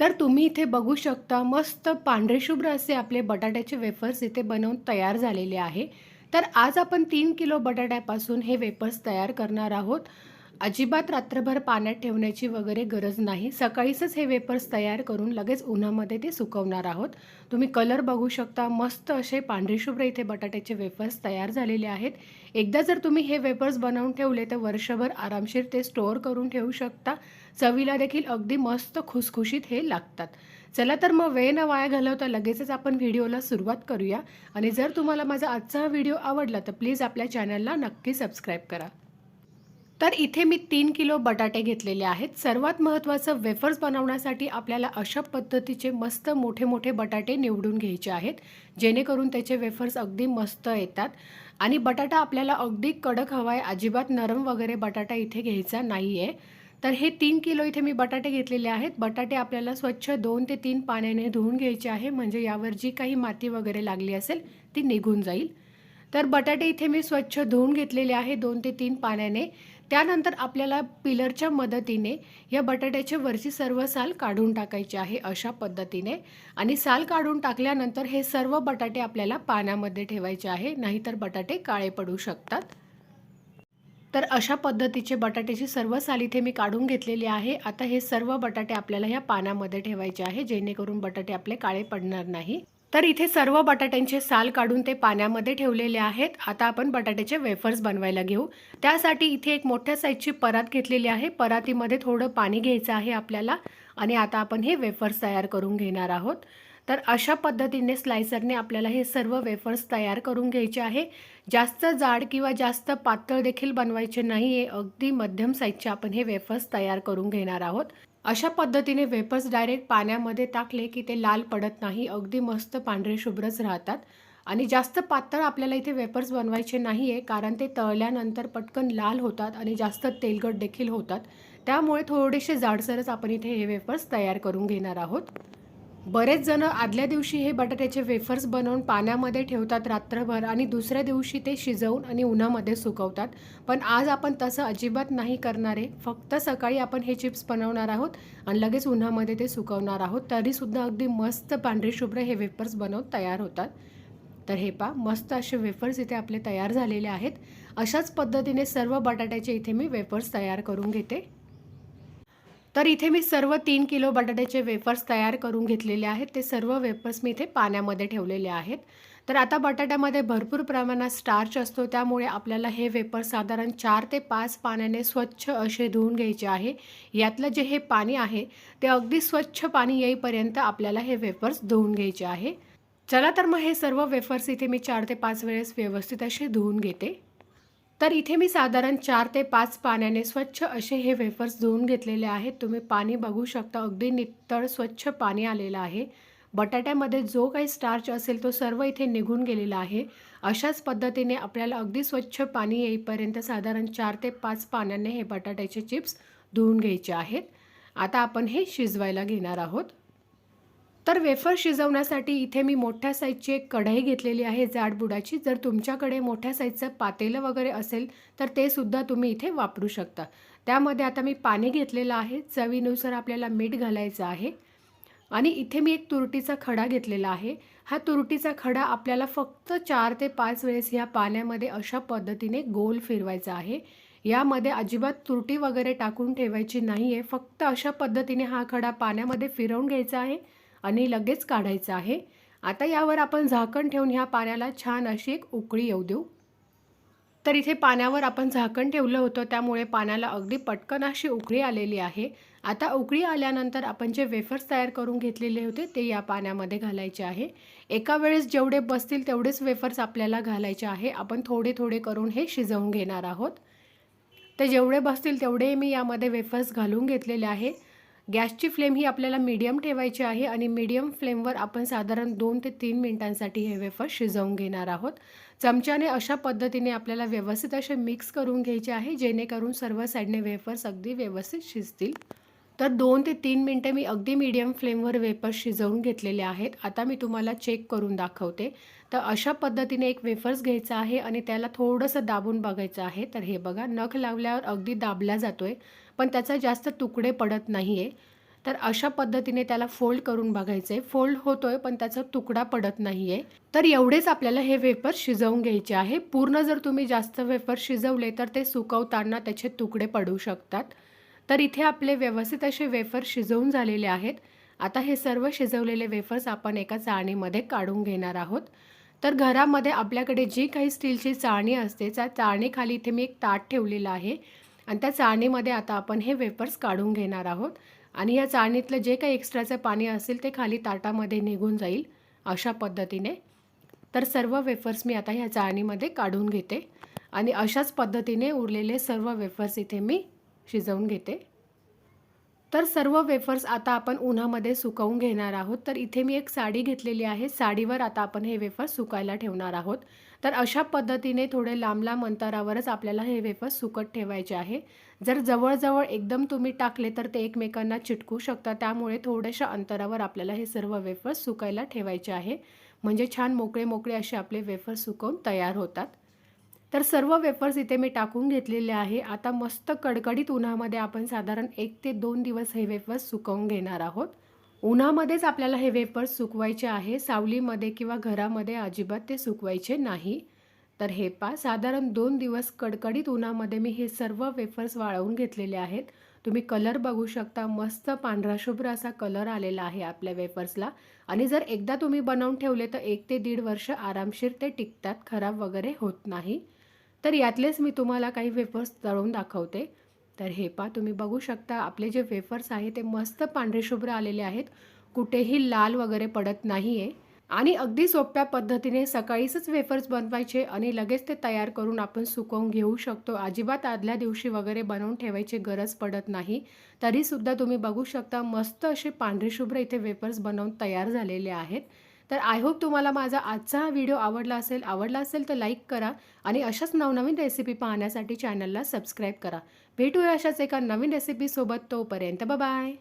तर तुम्ही इथे बघू शकता मस्त पांढरे शुभ्र असे आपले बटाट्याचे वेफर्स इथे बनवून तयार झालेले आहे. तर आज आपण तीन किलो बटाट्यापासून हे वेफर्स तयार करणार आहोत. अजिबात रात्रभर पाण्यात ठेवण्याची वगैरे गरज नाही. सकाळीच हे वेफर्स तयार करून लगेच उन्हामध्ये ते सुकवणार आहोत. तुम्ही कलर बघू शकता. मस्त असे पांढरे शुभ्र इथे बटाट्याचे वेफर्स तयार झालेले आहेत. एकदा जर तुम्ही हे वेफर्स बनवून ठेवले तर वर्षभर आरामशीर ते स्टोअर करून ठेवू शकता. चवीला देखील अगदी मस्त खुसखुशीत हे लागतात. चला तर मग वेळ न वाया घालवता लगेचच आपण व्हिडिओला सुरुवात करूया. आणि जर तुम्हाला माझा आजचा हा व्हिडिओ आवडला तर प्लीज आपल्या चॅनलला नक्की सबस्क्राईब करा. तर इथे मी तीन किलो बटाटे घेतलेले आहेत. सर्वात महत्त्वाचं वेफर्स बनवण्यासाठी आपल्याला अशा पद्धतीचे मस्त मोठे मोठे बटाटे निवडून घ्यायचे आहेत. जेणेकरून त्याचे वेफर्स अगदी मस्त येतात. आणि बटाटा आपल्याला अगदी कडक हवा आहे अजिबात नरम वगैरे बटाटा इथे घ्यायचा नाही आहे तर हे तीन किलो इथे मी बटाटे घेतलेले आहेत. बटाटे आपल्याला स्वच्छ दोन ते तीन पाण्याने धुवून घ्यायचे आहे. म्हणजे यावर जी काही माती वगैरे लागली असेल ती निघून जाईल. तर बटाटे इथे मी स्वच्छ धुवून घेतलेले आहे दोन ते तीन पाण्याने. त्यानंतर आपल्याला पिलरच्या मदतीने या बटाट्याचे वरची सर्व साल काढून टाकायचे आहे अशा पद्धतीने. आणि साल काढून टाकल्यानंतर हे सर्व बटाटे आपल्याला पाण्यामध्ये ठेवायचे आहे नाहीतर बटाटे काळे पडू शकतात. तर अशा पद्धतीचे बटाट्याची सर्व साल इथे मी काढून घेतलेली आहे. आता हे सर्व बटाटे आपल्याला ह्या पाण्यामध्ये ठेवायचे आहे जेणेकरून बटाटे आपले काळे पडणार नाही. तर इथे सर्व बटाट्यांचे साल काढून ते पाण्यामध्ये ठेवलेले आहेत. आता आपण बटाट्याचे वेफर्स बनवायला घेऊ. त्यासाठी इथे एक मोठ्या साईजची परात घेतलेली आहे. परातीमध्ये थोडं पाणी घ्यायचं आहे आपल्याला आणि आता आपण हे वेफर्स तयार करून घेणार आहोत. तर अशा पद्धतीने स्लायसरने आपल्याला हे सर्व वेफर्स तयार करून घ्यायचे आहे. जास्त जाड किंवा जास्त पातळ देखील बनवायचे नाही आहे अगदी मध्यम साईजचे आपण हे वेफर्स तयार करून घेणार आहोत. अशा पद्धतीने वेफर्स डायरेक्ट पाण्यामध्ये टाकले की ते लाल पडत नाही अगदी मस्त पांढरे शुभ्रच राहतात. आणि जास्त पातळ आपल्याला इथे वेफर्स बनवायचे नाही आहे कारण ते तळल्यानंतर पटकन लाल होतात आणि जास्त तेलकट देखील होतात. त्यामुळे थोडेसे जाडसरच आपण इथे हे वेफर्स तयार करून घेणार आहोत. बरेच जण आदल्या दिवशी हे बटाट्याचे वेफर्स बनवून पाण्यामध्ये ठेवतात रात्रभर आणि दुसऱ्या दिवशी ते शिजवून आणि उन्हामध्ये सुकवतात. पण आज आपण तसं अजिबात नाही करणारे फक्त सकाळी आपण हे चिप्स बनवणार आहोत आणि लगेच उन्हामध्ये ते सुकवणार आहोत. तरीसुद्धा अगदी मस्त पांढरे शुभ्र हे वेफर्स बनवून तयार होतात. तर हे पा मस्त असे वेफर्स इथे आपले तयार झालेले आहेत. अशाच पद्धतीने सर्व बटाट्याचे इथे मी वेफर्स तयार करून घेते. तर इथे मी सर्व तीन किलो बटाट्याचे वेफर्स तयार करून घेतलेले आहेत. ते सर्व वेफर्स मी इथे पाण्यामध्ये ठेवलेले आहेत. तर आता बटाट्यामध्ये भरपूर प्रमाणात स्टार्च असतो. त्यामुळे आपल्याला हे वेफर्स साधारण चार ते पाच पाण्याने स्वच्छ असे धुवून घ्यायचे आहे. यातलं जे हे पाणी आहे ते अगदी स्वच्छ पाणी येईपर्यंत आपल्याला हे वेफर्स धुवून घ्यायचे आहे. चला तर मग हे सर्व वेफर्स इथे मी चार ते पाच वेळेस व्यवस्थित असे धुवून घेते. तर इथे मी साधारण चार ते पाच पाण्याने स्वच्छ असे हे वेफर्स धुवून घेतलेले आहेत. तुम्ही पाणी बघू शकता अगदी नितळ स्वच्छ पाणी आलेलं आहे. बटाट्यामध्ये जो काही स्टार्च असेल तो सर्व इथे निघून गेलेला आहे. अशाच पद्धतीने आपल्याला अगदी स्वच्छ पाणी येईपर्यंत साधारण चार ते पाच पाण्याने हे बटाट्याचे चिप्स धुवून घ्यायचे आहेत. आता आपण हे शिजवायला घेणार आहोत. तर वेफर शिजवण्यासाठी इथे मी मोठ्या साईजची एक कढई घेतलेली आहे जाडबुडाची. जर तुमच्याकडे मोठ्या साईजचं पातेलं वगैरे असेल तर ते सुद्धा तुम्ही इथे वापरू शकता. त्यामध्ये आता मी पाणी घेतलेलं आहे चवीनुसार आपल्याला मीठ घालायचं आहे. आणि इथे मी एक तुरटीचा खडा घेतलेला आहे. हा तुरटीचा खडा आपल्याला फक्त चार ते पाच वेळेस ह्या पाण्यामध्ये अशा पद्धतीने गोल फिरवायचा आहे. यामध्ये अजिबात तुरटी वगैरे टाकून ठेवायची नाही आहे फक्त अशा पद्धतीने हा खडा पाण्यामध्ये फिरवून घ्यायचा आहे. आणि लगेच काढायचं आहे. आता यावर आपण झाकण ठेवून ह्या पाण्याला छान अशी एक उकळी येऊ देऊ. तर इथे पाण्यावर आपण झाकण ठेवलं होतं त्यामुळे पाण्याला अगदी पटकन अशी उकळी आलेली आहे. आता उकळी आल्यानंतर आपण जे वेफर्स तयार करून घेतलेले होते ते या पाण्यामध्ये घालायचे आहे. एका वेळेस जेवढे बसतील तेवढेच वेफर्स आपल्याला घालायचे आहे. आपण थोडे थोडे करून हे शिजवून घेणार आहोत. ते जेवढे बसतील तेवढे मी यामध्ये वेफर्स घालून घेतलेले आहे. गॅसची फ्लेम ही आपल्याला मीडियम ठेवायची आहे आणि मीडियम फ्लेमवर आपण साधारण दोन ते तीन मिनटांसाठी हे वेफर शिजवून घेणार आहोत. चमच्याने अशा पद्धतीने आपल्याला व्यवस्थित असे मिक्स करून घ्यायचे आहे जेणेकरून सर्व साईडने वेफर्स अगदी व्यवस्थित शिजतील. तर दोन ते तीन मिनटं मी अगदी मीडियम फ्लेमवर वेफर्स शिजवून घेतलेले आहेत. आता मी तुम्हाला चेक करून दाखवते. तर अशा पद्धतीने एक वेफर्स घ्यायचा आहे आणि त्याला थोडंसं दाबून बघायचं आहे. तर हे बघा नख लावल्यावर अगदी दाबला जातो आहे पण त्याचा जास्त तुकडे पडत नाही आहे तर अशा पद्धतीने त्याला फोल्ड करून बघायचं आहे फोल्ड होतोय पण त्याचा तुकडा पडत नाही आहे तर एवढेच आपल्याला हे वेफर शिजवून घ्यायचे आहे. पूर्ण जर तुम्ही जास्त वेफर शिजवले तर ते सुकवताना त्याचे तुकडे पडू शकतात. तर इथे आपले व्यवस्थित असे वेफर शिजवून झालेले आहेत. आता हे सर्व शिजवलेले वेफर्स आपण एका चाळणीमध्ये काढून घेणार आहोत. तर घरामध्ये आपल्याकडे जी काही स्टीलची चाळणी असते त्या चाळणीखाली इथे मी एक ताट ठेवलेलं आहे. आणि त्या चाळणीमध्ये आता आपण हे वेफर्स काढून घेणार आहोत. आणि या चाळणीतलं जे काही एक्स्ट्राचं पाणी असेल ते खाली ताटामध्ये निघून जाईल अशा पद्धतीने. तर सर्व वेफर्स मी आता ह्या चाळणीमध्ये काढून घेते. आणि अशाच पद्धतीने उरलेले सर्व वेफर्स इथे मी शिजवून घेते. तर सर्व वेफर्स आता आपण उन्हामध्ये सुकवून घेणार आहोत. तर इथे मी एक साडी घेतलेली आहे. साडीवर आता आपण हे वेफर्स सुकायला ठेवणार आहोत. तर अशा पद्धतीने थोडे लांब लांब अंतरावरच आपल्याला हे वेफर्स सुकत ठेवायचे आहे. जर जवळजवळ एकदम तुम्ही टाकले तर ते एकमेकांना चिटकू शकता त्यामुळे थोड्याशा अंतरावर आपल्याला हे सर्व वेफर्स सुकायला ठेवायचे आहे. म्हणजे छान मोकळे मोकळे असे आपले वेफर्स सुकवून तयार होतात. तर सर्व वेफर्स इथे मी टाकून घेतलेले आहे. आता मस्त कडकडीत उन्हामध्ये आपण साधारण एक ते दोन दिवस हे वेफर्स सुकवून घेणार आहोत. उन्हामध्येच आपल्याला हे वेफर्स सुकवायचे आहे. सावलीमध्ये किंवा घरामध्ये अजिबात ते सुकवायचे नाही. तर हे पा साधारण दोन दिवस कडकडीत उन्हामध्ये मी हे सर्व वेफर्स वाळवून घेतलेले आहेत. तुम्ही कलर बघू शकता. मस्त पांढरा शुभ्र असा कलर आलेला आहे आपल्या वेफर्सला आणि जर एकदा तुम्ही बनवून ठेवले तर एक ते दीड वर्ष आरामशीर ते टिकतात. खराब वगैरे होत नाही. तर यातलेच मी तुम्हाला काही वेफर्स तळून दाखवते. तर हे पा तुम्ही बघू शकता आपले जे वेफर्स आहे ते मस्त पांढरे शुभ्र आलेले आहेत. कुठेही लाल वगैरे पडत नाही आहे आणि अगदी सोप्या पद्धतीने सकाळीच वेफर्स बनवायचे आणि लगेच ते तयार करून आपण सुकवून घेऊ शकतो. अजिबात आदल्या दिवशी वगैरे बनवून ठेवायची गरज पडत नाही. तरीसुद्धा तुम्ही बघू शकता मस्त असे पांढरे शुभ्र इथे वेफर्स बनवून तयार झालेले आहेत. तर आय होप तुम्हाला माझा आजचा हा व्हिडिओ आवडला असेल आवडला असेल तर लाईक करा आणि अशाच नवनवीन रेसिपी पाहण्यासाठी चॅनलला सबस्क्राईब करा. भेटूया अशाच एका नवीन रेसिपीसोबत तोपर्यंत बाय